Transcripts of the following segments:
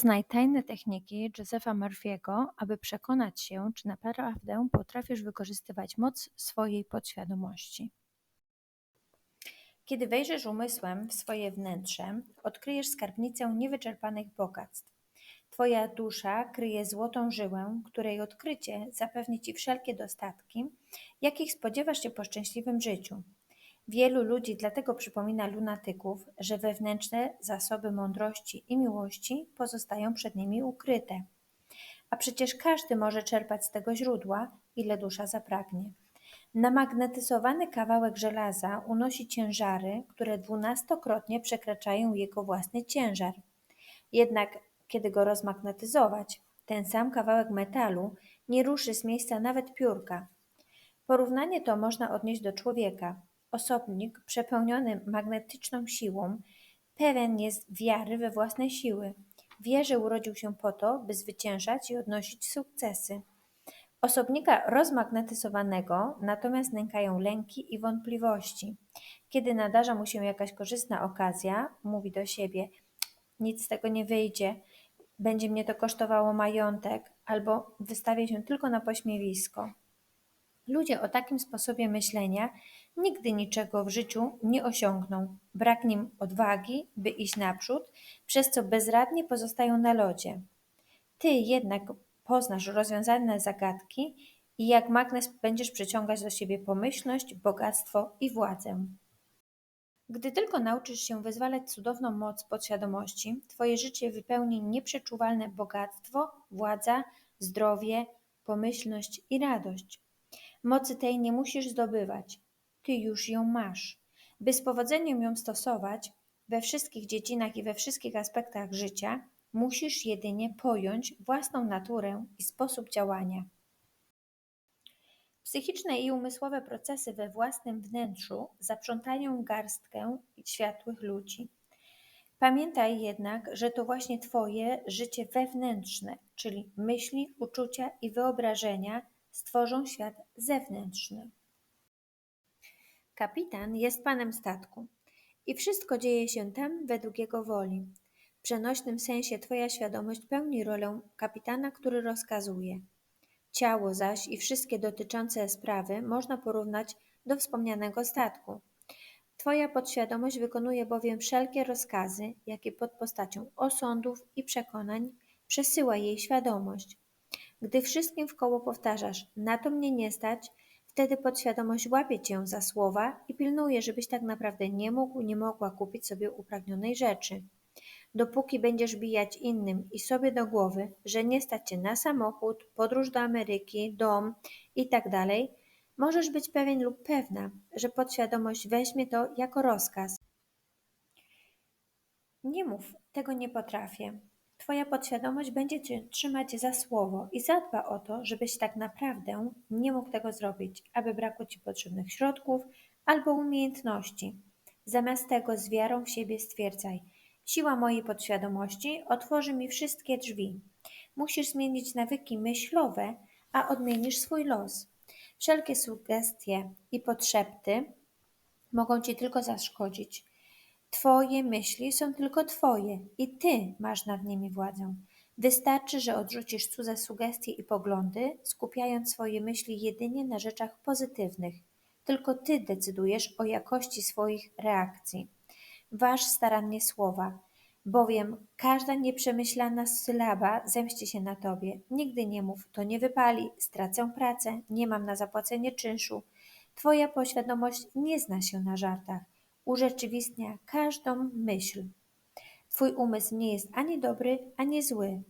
Znaj tajne techniki Josepha Murphy'ego, aby przekonać się, czy naprawdę potrafisz wykorzystywać moc swojej podświadomości. Kiedy wejrzysz umysłem w swoje wnętrze, odkryjesz skarbnicę niewyczerpanych bogactw. Twoja dusza kryje złotą żyłę, której odkrycie zapewni ci wszelkie dostatki, jakich spodziewasz się po szczęśliwym życiu. Wielu ludzi dlatego przypomina lunatyków, że wewnętrzne zasoby mądrości i miłości pozostają przed nimi ukryte. A przecież każdy może czerpać z tego źródła, ile dusza zapragnie. Namagnetyzowany kawałek żelaza unosi ciężary, które dwunastokrotnie przekraczają jego własny ciężar. Jednak kiedy go rozmagnetyzować, ten sam kawałek metalu nie ruszy z miejsca nawet piórka. Porównanie to można odnieść do człowieka. Osobnik przepełniony magnetyczną siłą pewien jest wiary we własne siły. Wie, że urodził się po to, by zwyciężać i odnosić sukcesy. Osobnika rozmagnetyzowanego natomiast nękają lęki i wątpliwości. Kiedy nadarza mu się jakaś korzystna okazja, mówi do siebie: Nic z tego nie wyjdzie, będzie mnie to kosztowało majątek, albo wystawię się tylko na pośmiewisko. Ludzie o takim sposobie myślenia nigdy niczego w życiu nie osiągną. Brak nim odwagi, by iść naprzód, przez co bezradnie pozostają na lodzie. Ty jednak poznasz rozwiązane zagadki i jak magnes będziesz przyciągać do siebie pomyślność, bogactwo i władzę. Gdy tylko nauczysz się wyzwalać cudowną moc podświadomości, Twoje życie wypełni nieprzeczuwalne bogactwo, władza, zdrowie, pomyślność i radość. Mocy tej nie musisz zdobywać, Ty już ją masz. By z powodzeniem ją stosować we wszystkich dziedzinach i we wszystkich aspektach życia, musisz jedynie pojąć własną naturę i sposób działania. Psychiczne i umysłowe procesy we własnym wnętrzu zaprzątają garstkę światłych ludzi. Pamiętaj jednak, że to właśnie Twoje życie wewnętrzne, czyli myśli, uczucia i wyobrażenia, stworzą świat zewnętrzny. Kapitan jest panem statku i wszystko dzieje się tam według jego woli. W przenośnym sensie Twoja świadomość pełni rolę kapitana, który rozkazuje. Ciało zaś i wszystkie dotyczące sprawy można porównać do wspomnianego statku. Twoja podświadomość wykonuje bowiem wszelkie rozkazy, jakie pod postacią osądów i przekonań przesyła jej świadomość. Gdy wszystkim w koło powtarzasz, na to mnie nie stać, wtedy podświadomość łapie cię za słowa i pilnuje, żebyś tak naprawdę nie mógł, nie mogła kupić sobie upragnionej rzeczy. Dopóki będziesz bijać innym i sobie do głowy, że nie stać cię na samochód, podróż do Ameryki, dom itd., tak możesz być pewien lub pewna, że podświadomość weźmie to jako rozkaz. Nie mów, tego nie potrafię. Twoja podświadomość będzie cię trzymać za słowo i zadba o to, żebyś tak naprawdę nie mógł tego zrobić, aby brakło ci potrzebnych środków albo umiejętności. Zamiast tego z wiarą w siebie stwierdzaj – Siła mojej podświadomości otworzy mi wszystkie drzwi. Musisz zmienić nawyki myślowe, a odmienisz swój los. Wszelkie sugestie i podszepty mogą ci tylko zaszkodzić. Twoje myśli są tylko twoje i ty masz nad nimi władzę. Wystarczy, że odrzucisz cudze sugestie i poglądy, skupiając swoje myśli jedynie na rzeczach pozytywnych. Tylko ty decydujesz o jakości swoich reakcji. Waż starannie słowa, bowiem każda nieprzemyślana sylaba zemści się na tobie. Nigdy nie mów, to nie wypali, stracę pracę, nie mam na zapłacenie czynszu. Twoja poświadomość nie zna się na żartach. Urzeczywistnia każdą myśl. Twój umysł nie jest ani dobry, ani zły.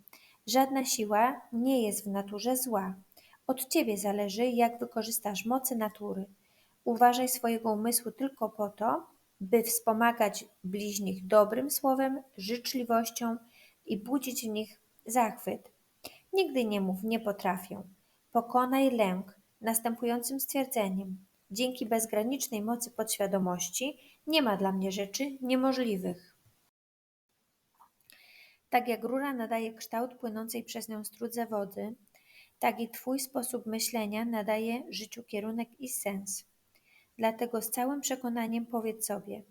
Żadna siła nie jest w naturze zła. Od ciebie zależy, jak wykorzystasz moce natury. Uważaj swojego umysłu tylko po to, by wspomagać bliźnich dobrym słowem, życzliwością i budzić w nich zachwyt. Nigdy nie mów nie potrafię. Pokonaj lęk następującym stwierdzeniem. Dzięki bezgranicznej mocy podświadomości nie ma dla mnie rzeczy niemożliwych. Tak jak rura nadaje kształt płynącej przez nią strudze wody, tak i Twój sposób myślenia nadaje życiu kierunek i sens. Dlatego z całym przekonaniem powiedz sobie: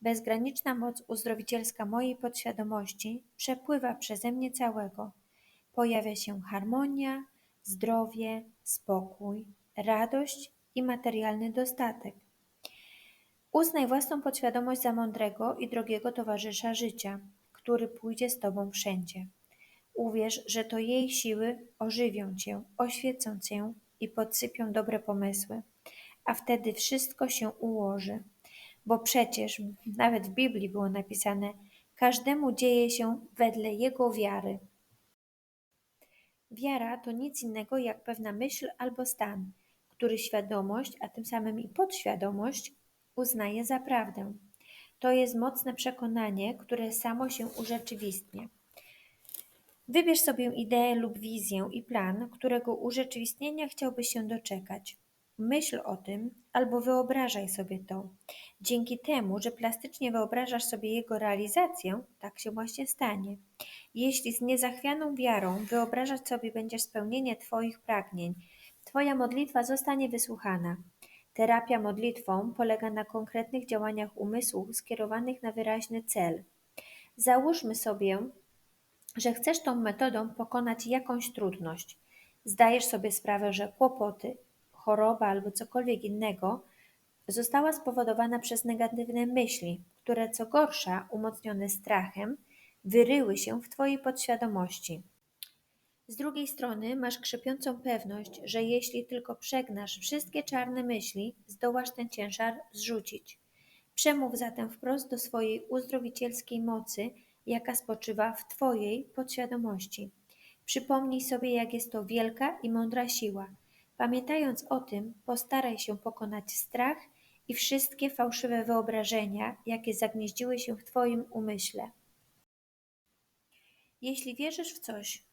Bezgraniczna moc uzdrowicielska mojej podświadomości przepływa przeze mnie całego. Pojawia się harmonia, zdrowie, spokój, radość i materialny dostatek. Uznaj własną podświadomość za mądrego i drogiego towarzysza życia, który pójdzie z Tobą wszędzie. Uwierz, że to jej siły ożywią Cię, oświecą Cię i podsypią dobre pomysły, a wtedy wszystko się ułoży. Bo przecież nawet w Biblii było napisane: każdemu dzieje się wedle jego wiary. Wiara to nic innego jak pewna myśl albo stan, który świadomość, a tym samym i podświadomość uznaje za prawdę. To jest mocne przekonanie, które samo się urzeczywistnia. Wybierz sobie ideę lub wizję i plan, którego urzeczywistnienia chciałbyś się doczekać. Myśl o tym albo wyobrażaj sobie to. Dzięki temu, że plastycznie wyobrażasz sobie jego realizację, tak się właśnie stanie. Jeśli z niezachwianą wiarą wyobrażać sobie będziesz spełnienie Twoich pragnień, Twoja modlitwa zostanie wysłuchana. Terapia modlitwą polega na konkretnych działaniach umysłu skierowanych na wyraźny cel. Załóżmy sobie, że chcesz tą metodą pokonać jakąś trudność. Zdajesz sobie sprawę, że kłopoty, choroba albo cokolwiek innego została spowodowana przez negatywne myśli, które co gorsza, umocnione strachem, wyryły się w Twojej podświadomości. Z drugiej strony masz krzepiącą pewność, że jeśli tylko przegnasz wszystkie czarne myśli, zdołasz ten ciężar zrzucić. Przemów zatem wprost do swojej uzdrowicielskiej mocy, jaka spoczywa w Twojej podświadomości. Przypomnij sobie, jak jest to wielka i mądra siła. Pamiętając o tym, postaraj się pokonać strach i wszystkie fałszywe wyobrażenia, jakie zagnieździły się w Twoim umyśle. Jeśli wierzysz w coś,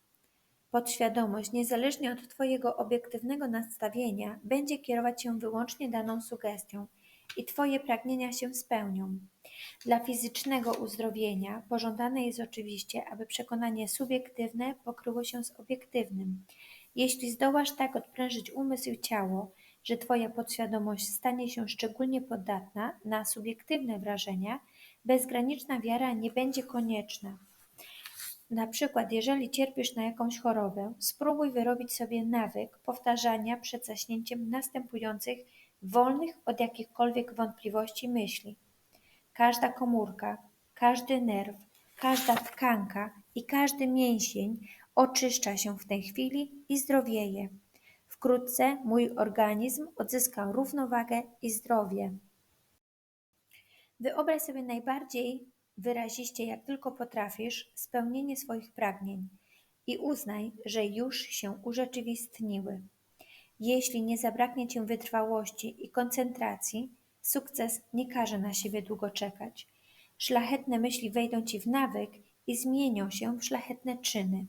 podświadomość, niezależnie od Twojego obiektywnego nastawienia, będzie kierować się wyłącznie daną sugestią i Twoje pragnienia się spełnią. Dla fizycznego uzdrowienia pożądane jest oczywiście, aby przekonanie subiektywne pokryło się z obiektywnym. Jeśli zdołasz tak odprężyć umysł i ciało, że Twoja podświadomość stanie się szczególnie podatna na subiektywne wrażenia, bezgraniczna wiara nie będzie konieczna. Na przykład, jeżeli cierpisz na jakąś chorobę, spróbuj wyrobić sobie nawyk powtarzania przed zaśnięciem następujących wolnych od jakichkolwiek wątpliwości myśli. Każda komórka, każdy nerw, każda tkanka i każdy mięsień oczyszcza się w tej chwili i zdrowieje. Wkrótce mój organizm odzyska równowagę i zdrowie. Wyobraź sobie najbardziej wyraziście, jak tylko potrafisz, spełnienie swoich pragnień i uznaj, że już się urzeczywistniły. Jeśli nie zabraknie Ci wytrwałości i koncentracji, sukces nie każe na siebie długo czekać. Szlachetne myśli wejdą Ci w nawyk i zmienią się w szlachetne czyny.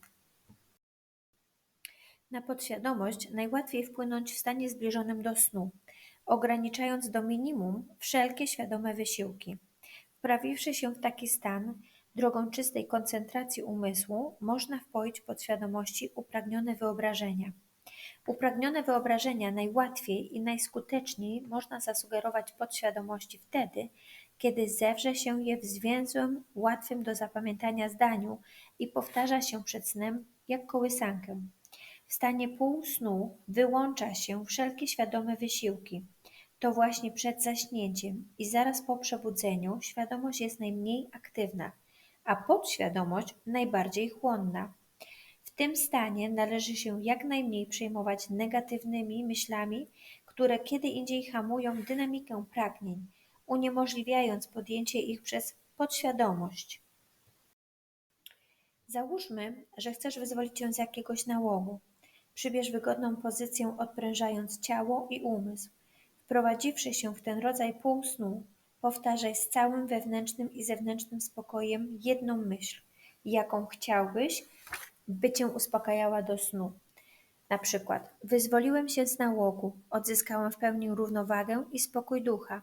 Na podświadomość najłatwiej wpłynąć w stanie zbliżonym do snu, ograniczając do minimum wszelkie świadome wysiłki. Wprawiwszy się w taki stan, drogą czystej koncentracji umysłu, można wpoić podświadomości upragnione wyobrażenia. Upragnione wyobrażenia najłatwiej i najskuteczniej można zasugerować podświadomości wtedy, kiedy zewrze się je w zwięzłym, łatwym do zapamiętania zdaniu i powtarza się przed snem jak kołysankę. W stanie półsnu wyłącza się wszelkie świadome wysiłki. To właśnie przed zaśnięciem i zaraz po przebudzeniu świadomość jest najmniej aktywna, a podświadomość najbardziej chłonna. W tym stanie należy się jak najmniej przejmować negatywnymi myślami, które kiedy indziej hamują dynamikę pragnień, uniemożliwiając podjęcie ich przez podświadomość. Załóżmy, że chcesz wyzwolić się z jakiegoś nałogu. Przybierz wygodną pozycję, odprężając ciało i umysł. Wprowadziwszy się w ten rodzaj półsnu, powtarzaj z całym wewnętrznym i zewnętrznym spokojem jedną myśl, jaką chciałbyś, by cię uspokajała do snu. Na przykład, wyzwoliłem się z nałogu, odzyskałem w pełni równowagę i spokój ducha.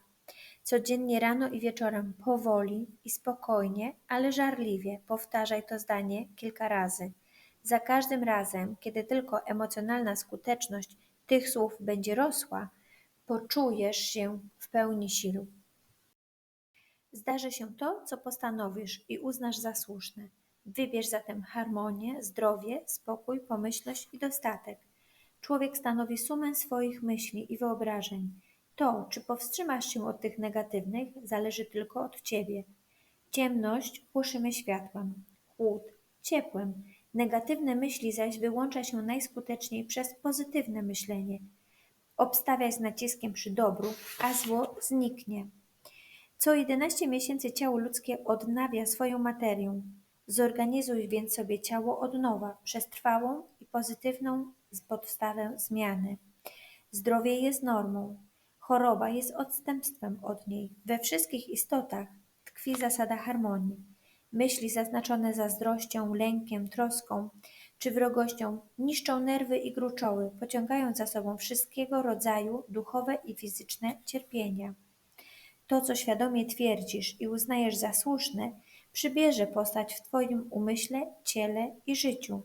Codziennie rano i wieczorem powoli i spokojnie, ale żarliwie powtarzaj to zdanie kilka razy. Za każdym razem, kiedy tylko emocjonalna skuteczność tych słów będzie rosła, poczujesz się w pełni sił. Zdarzy się to, co postanowisz i uznasz za słuszne. Wybierz zatem harmonię, zdrowie, spokój, pomyślność i dostatek. Człowiek stanowi sumę swoich myśli i wyobrażeń. To, czy powstrzymasz się od tych negatywnych, zależy tylko od ciebie. Ciemność płoszymy światłem, chłód ciepłem. Negatywne myśli zaś wyłącza się najskuteczniej przez pozytywne myślenie. Obstawiaj z naciskiem przy dobru, a zło zniknie. Co 11 miesięcy ciało ludzkie odnawia swoją materię. Zorganizuj więc sobie ciało od nowa, przez trwałą i pozytywną podstawę zmiany. Zdrowie jest normą, choroba jest odstępstwem od niej. We wszystkich istotach tkwi zasada harmonii. Myśli zaznaczone zazdrością, lękiem, troską czy wrogością niszczą nerwy i gruczoły, pociągając za sobą wszystkiego rodzaju duchowe i fizyczne cierpienia. To, co świadomie twierdzisz i uznajesz za słuszne, przybierze postać w Twoim umyśle, ciele i życiu.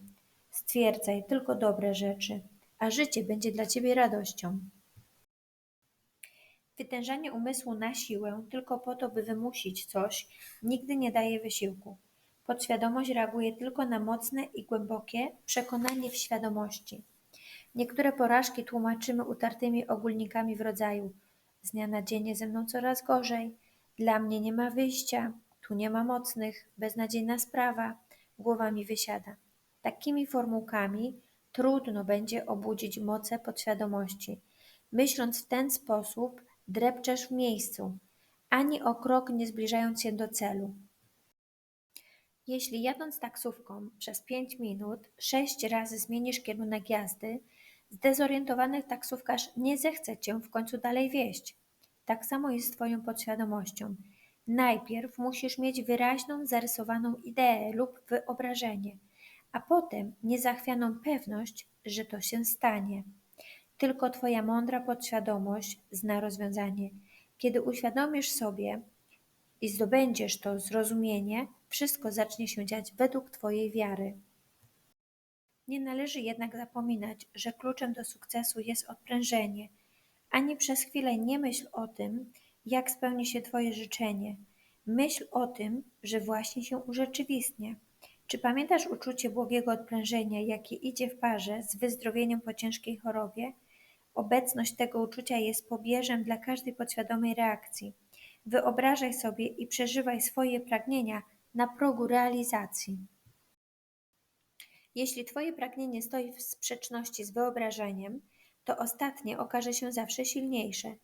Stwierdzaj tylko dobre rzeczy, a życie będzie dla Ciebie radością. Wytężanie umysłu na siłę tylko po to, by wymusić coś, nigdy nie daje wysiłku. Podświadomość reaguje tylko na mocne i głębokie przekonanie w świadomości. Niektóre porażki tłumaczymy utartymi ogólnikami w rodzaju z dnia na dzień ze mną coraz gorzej, dla mnie nie ma wyjścia, tu nie ma mocnych, beznadziejna sprawa, głowa mi wysiada. Takimi formułkami trudno będzie obudzić moce podświadomości. Myśląc w ten sposób, drepczesz w miejscu, ani o krok nie zbliżając się do celu. Jeśli jadąc taksówką przez pięć minut sześć razy zmienisz kierunek jazdy, zdezorientowany taksówkarz nie zechce cię w końcu dalej wieść. Tak samo jest z twoją podświadomością. Najpierw musisz mieć wyraźną, zarysowaną ideę lub wyobrażenie, a potem niezachwianą pewność, że to się stanie. Tylko Twoja mądra podświadomość zna rozwiązanie. Kiedy uświadomisz sobie i zdobędziesz to zrozumienie, wszystko zacznie się dziać według Twojej wiary. Nie należy jednak zapominać, że kluczem do sukcesu jest odprężenie. Ani przez chwilę nie myśl o tym, jak spełni się Twoje życzenie. Myśl o tym, że właśnie się urzeczywistnia. Czy pamiętasz uczucie błogiego odprężenia, jakie idzie w parze z wyzdrowieniem po ciężkiej chorobie? Obecność tego uczucia jest pobieżem dla każdej podświadomej reakcji. Wyobrażaj sobie i przeżywaj swoje pragnienia na progu realizacji. Jeśli Twoje pragnienie stoi w sprzeczności z wyobrażeniem, to ostatnie okaże się zawsze silniejsze.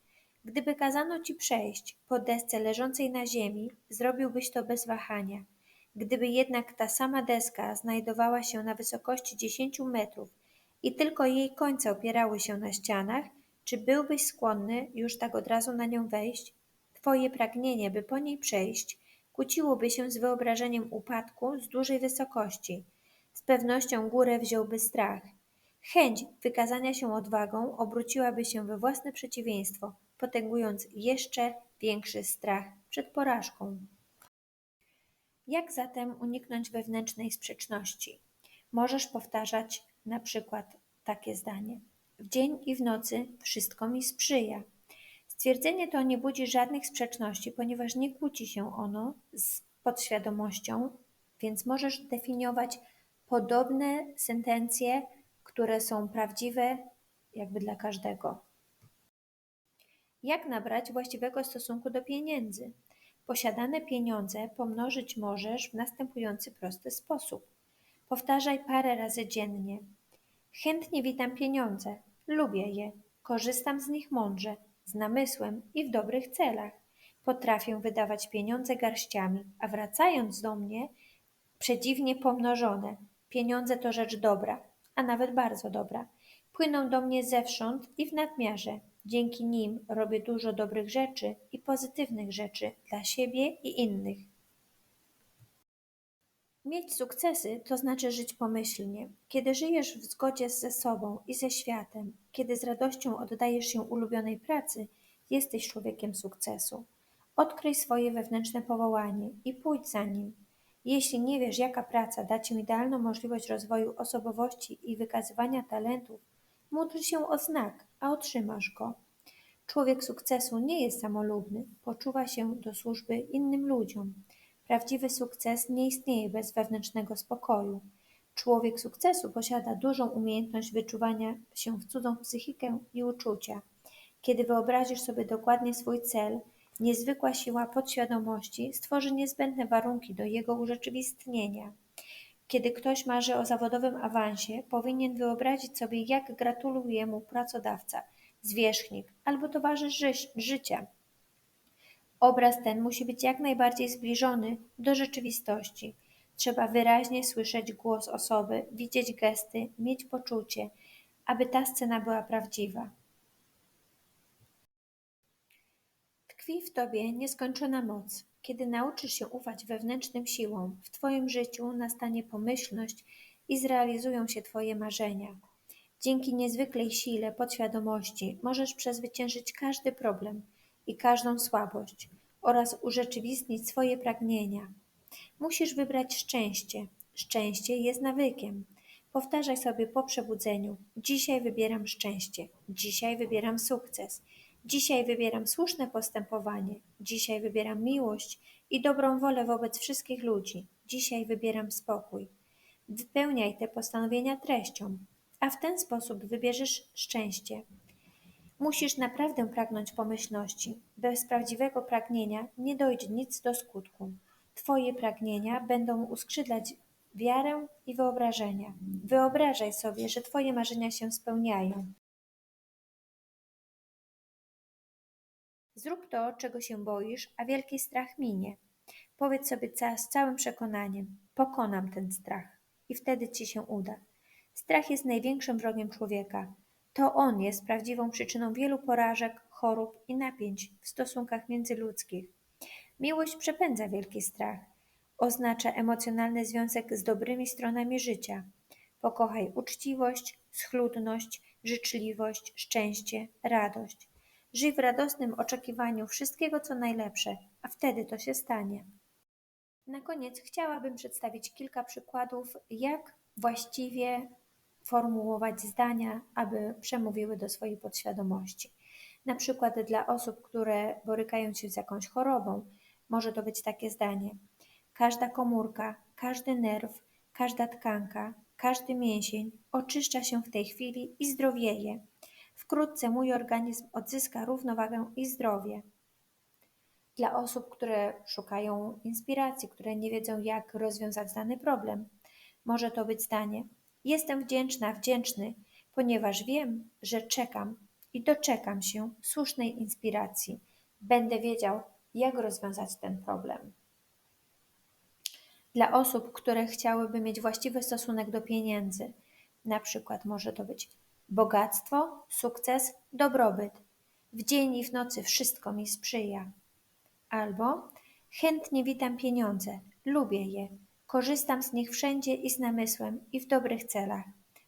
Gdyby kazano Ci przejść po desce leżącej na ziemi, zrobiłbyś to bez wahania. Gdyby jednak ta sama deska znajdowała się na wysokości 10 metrów i tylko jej końce opierały się na ścianach, czy byłbyś skłonny już tak od razu na nią wejść? Twoje pragnienie, by po niej przejść, kłóciłoby się z wyobrażeniem upadku z dużej wysokości. Z pewnością górę wziąłby strach. Chęć wykazania się odwagą obróciłaby się we własne przeciwieństwo, potęgując jeszcze większy strach przed porażką. Jak zatem uniknąć wewnętrznej sprzeczności? Możesz powtarzać na przykład takie zdanie: W dzień i w nocy wszystko mi sprzyja. Stwierdzenie to nie budzi żadnych sprzeczności, ponieważ nie kłóci się ono z podświadomością, więc możesz definiować podobne sentencje, które są prawdziwe jakby dla każdego. Jak nabrać właściwego stosunku do pieniędzy? Posiadane pieniądze pomnożyć możesz w następujący prosty sposób. Powtarzaj parę razy dziennie. Chętnie witam pieniądze, lubię je, korzystam z nich mądrze, z namysłem i w dobrych celach. Potrafię wydawać pieniądze garściami, a wracając do mnie, przedziwnie pomnożone. Pieniądze to rzecz dobra, a nawet bardzo dobra. Płyną do mnie zewsząd i w nadmiarze. Dzięki nim robię dużo dobrych rzeczy i pozytywnych rzeczy dla siebie i innych. Mieć sukcesy to znaczy żyć pomyślnie. Kiedy żyjesz w zgodzie ze sobą i ze światem, kiedy z radością oddajesz się ulubionej pracy, jesteś człowiekiem sukcesu. Odkryj swoje wewnętrzne powołanie i pójdź za nim. Jeśli nie wiesz, jaka praca da ci idealną możliwość rozwoju osobowości i wykazywania talentów, módl się o znak, a otrzymasz go. Człowiek sukcesu nie jest samolubny, poczuwa się do służby innym ludziom. Prawdziwy sukces nie istnieje bez wewnętrznego spokoju. Człowiek sukcesu posiada dużą umiejętność wyczuwania się w cudzą psychikę i uczucia. Kiedy wyobrazisz sobie dokładnie swój cel, niezwykła siła podświadomości stworzy niezbędne warunki do jego urzeczywistnienia. Kiedy ktoś marzy o zawodowym awansie, powinien wyobrazić sobie, jak gratuluje mu pracodawca, zwierzchnik albo towarzysz ży- życia. Obraz ten musi być jak najbardziej zbliżony do rzeczywistości. Trzeba wyraźnie słyszeć głos osoby, widzieć gesty, mieć poczucie, aby ta scena była prawdziwa. Tkwi w tobie nieskończona moc. Kiedy nauczysz się ufać wewnętrznym siłom, w twoim życiu nastanie pomyślność i zrealizują się twoje marzenia. Dzięki niezwykłej sile podświadomości możesz przezwyciężyć każdy problem i każdą słabość oraz urzeczywistnić swoje pragnienia. Musisz wybrać szczęście. Szczęście jest nawykiem. Powtarzaj sobie po przebudzeniu: Dzisiaj wybieram szczęście, dzisiaj wybieram sukces, dzisiaj wybieram słuszne postępowanie, dzisiaj wybieram miłość i dobrą wolę wobec wszystkich ludzi, dzisiaj wybieram spokój. Wypełniaj te postanowienia treścią, a w ten sposób wybierzesz szczęście. Musisz naprawdę pragnąć pomyślności. Bez prawdziwego pragnienia nie dojdzie nic do skutku. Twoje pragnienia będą uskrzydlać wiarę i wyobrażenia. Wyobrażaj sobie, że Twoje marzenia się spełniają. Zrób to, czego się boisz, a wielki strach minie. Powiedz sobie z całym przekonaniem: pokonam ten strach i wtedy ci się uda. Strach jest największym wrogiem człowieka. To on jest prawdziwą przyczyną wielu porażek, chorób i napięć w stosunkach międzyludzkich. Miłość przepędza wielki strach. Oznacza emocjonalny związek z dobrymi stronami życia. Pokochaj uczciwość, schludność, życzliwość, szczęście, radość. Żyj w radosnym oczekiwaniu wszystkiego, co najlepsze, a wtedy to się stanie. Na koniec chciałabym przedstawić kilka przykładów, jak właściwie formułować zdania, aby przemówiły do swojej podświadomości. Na przykład dla osób, które borykają się z jakąś chorobą, może to być takie zdanie: Każda komórka, każdy nerw, każda tkanka, każdy mięsień oczyszcza się w tej chwili i zdrowieje. Wkrótce mój organizm odzyska równowagę i zdrowie. Dla osób, które szukają inspiracji, które nie wiedzą, jak rozwiązać dany problem, może to być zdanie: Jestem wdzięczna, wdzięczny, ponieważ wiem, że czekam i doczekam się słusznej inspiracji. Będę wiedział, jak rozwiązać ten problem. Dla osób, które chciałyby mieć właściwy stosunek do pieniędzy, na przykład może to być bogactwo, sukces, dobrobyt. W dzień i w nocy wszystko mi sprzyja. Albo chętnie witam pieniądze, lubię je, korzystam z nich wszędzie i z namysłem i w dobrych celach.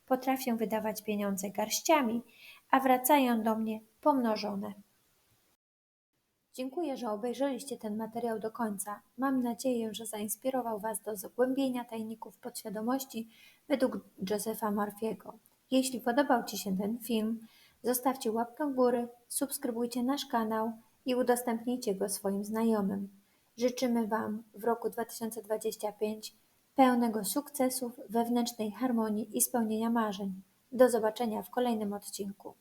Potrafię wydawać pieniądze garściami, a wracają do mnie pomnożone. Dziękuję, że obejrzeliście ten materiał do końca. Mam nadzieję, że zainspirował Was do zgłębienia tajników podświadomości według Josepha Murphy'ego. Jeśli podobał Ci się ten film, zostawcie łapkę w górę, subskrybujcie nasz kanał i udostępnijcie go swoim znajomym. Życzymy Wam w roku 2025 pełnego sukcesów, wewnętrznej harmonii i spełnienia marzeń. Do zobaczenia w kolejnym odcinku.